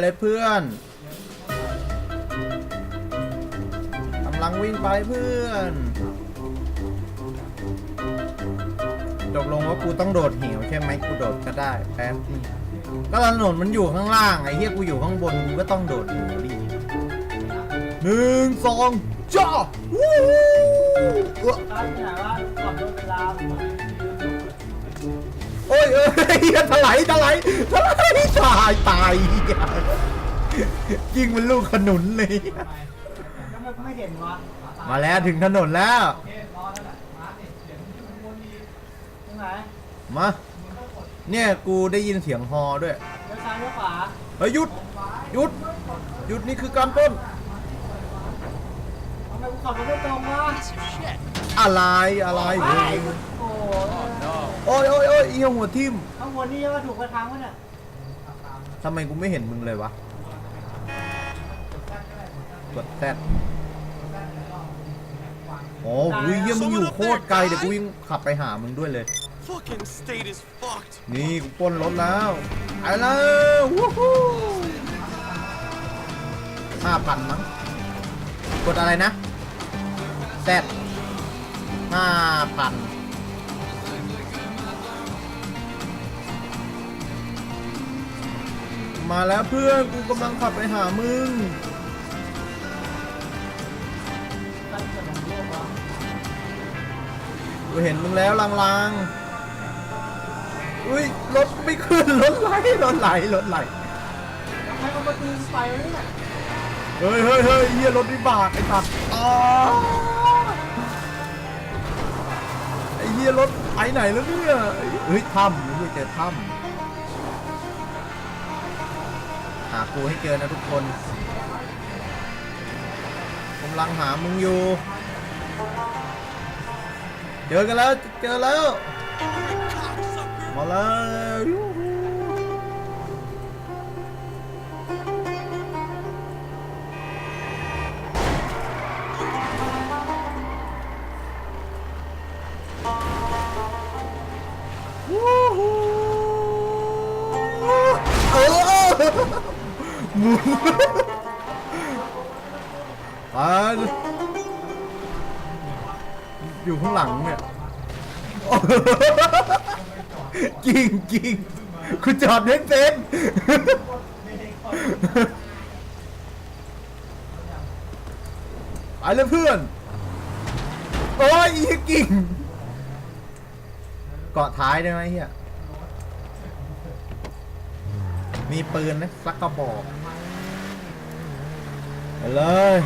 เลยเพื่อนกำลังวิ่งไปเพื่อนตกลงว่ากูต้องโดดเหวใช่ไหมกูโดดก็ได้แป๊บนึงก็ถนนมันอยู่ข้างล่างไอ้เหี้ยกูอยู่ข้างบนกูก็ต้องโดดเหวดิหนึ่งสองจ้าวู้ฮู้ตั้งแต่ว่าก่อนโดนเวลา โอ้ยเอ้ยเหี้ยถลายถลายถลายตายตายเหี้ยยิงมันลูกขนุนเลยก็ไม่ไม่เห็นวะมาแล้วถึงถนนแล้วตรงไหนมาเนี่ยกูได้ยินเสียงฮอด้วยเลี้ยวซ้ายเลี้ยวขวาเฮ้ยหยุดหยุดหยุดนี่คือการปล้นทำไมกูขับรถไม่ตรงวะอะไรอะไรไอ้โอ้โอ้ยโอ้ยโอ้ยเอียหัวทิ่มข้างบนนี่ว่าถูกกระทางวะเนี่ยทำไมกูไม่เห็นมึงเลยวะ กดแซดโอ้โหเยี่ยมึงอยู่โคตรไกลเดี๋ยวกูวิ่งขับไปหามึงด้วยเลย Fucking state is fucked. นี่กูปล้นรถแล้วไปแล้ววู้ฮู้ห้าพันมั้ง กดอะไรนะแซดห้าพัน มาแล้วเพื่อนกูกำลังขับไปหามึงตั้งแต่ผมร่วงวะกูเห็นมึงแล้วลางๆ อุ้ยรถไม่ขึ้นรถไหลรถไหลรถไหลทำไมมันมาตีนไปวะเนี่ยเฮ้ยเฮ้ยเฮ้ยเฮียรถวิบากไอ้ตัดอ๋อไอ้เฮียรถไปไหนแล้วเนี่ย เฮ้ยถ้ำนี่เจอถ้ำ หากูให้เจอนะทุกคนกำลังหามึงอยู่ เจอกันแล้ว เจอแล้ว มาแล้วยูฮูวู้ฮู้เออ มุนไปอยู่ข้างหลังเนี่ยจริงจริงคุณจอดไม่เป็น ไปเลยเพื่อน โอ้ยอีกิ่ง เกาะท้ายได้ไหมเฮียมีปืนนะสักกระบอก ไปเลย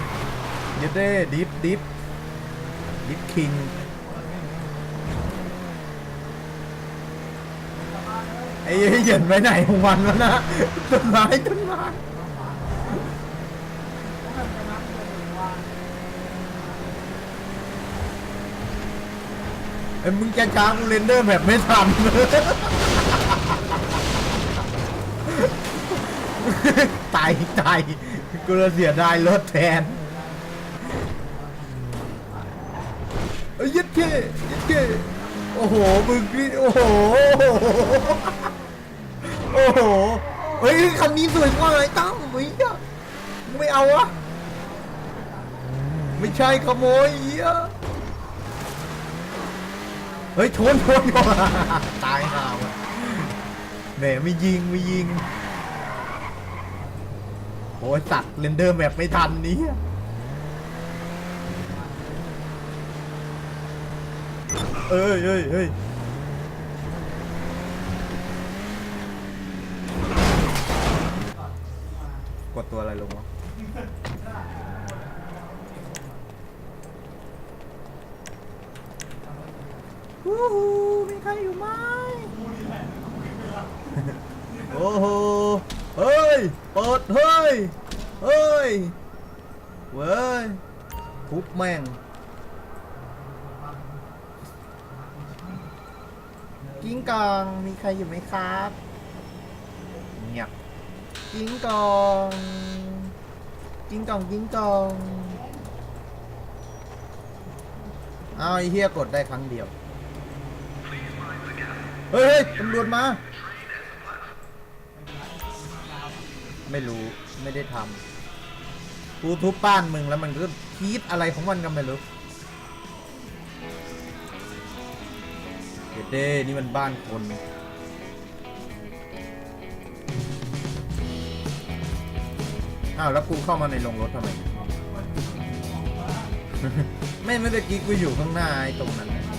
ยึดได้ดิฟดิฟดิฟคิงไอ้เหยินไปไหนของมันวะนะต้นไม้ต้นไม้ไอ้มึงจะช้ากูเรนเดอร์แบบไม่ทันตายตาย กูจะเสียดายรถแทนเอ้ยยัดเก้ยัดเก้โอ้โห มึงนี่โอ้โห โอ้โห เฮ้ยคันนี้สวยกว่าไอ้ตั้มเฮ้ยอะไม่เอาวะไม่ใช่ขโมยเหี้ยเฮ้ยชนชนก่อนตายห่าวะแหมไม่ยิงไม่ยิง โอ้ยตัดเรนเดอร์แบบไม่ทันนี้เอ้ยเอ้ยเอ้ยกดตัวอะไรลงวะฮู้ฮู้มีใครอยู่ไหมโอ้โห ย เปิด เฮ้ย เฮ้ย เว้ยทุบแม่ง กิ้งกอง มีใครอยู่ไหมครับ เงียบ กิ้งกอง กิ้งกอง กิ้งกองเอาไอ้เฮียกดได้ครั้งเดียว เฮ้ยเฮ้ยตำรวจมา ไม่รู้ไม่ได้ทำกูทุบบ้านมึงแล้วมันก็คิดอะไรของมันกันไม่รู้เดเด้นี่มันบ้านคนอ้าวแล้วกูเข้ามาในโรงรถทำไม ไม่ไม่ตะกี้กูอยู่ข้างหน้าไอ้ตรงนั้นนะ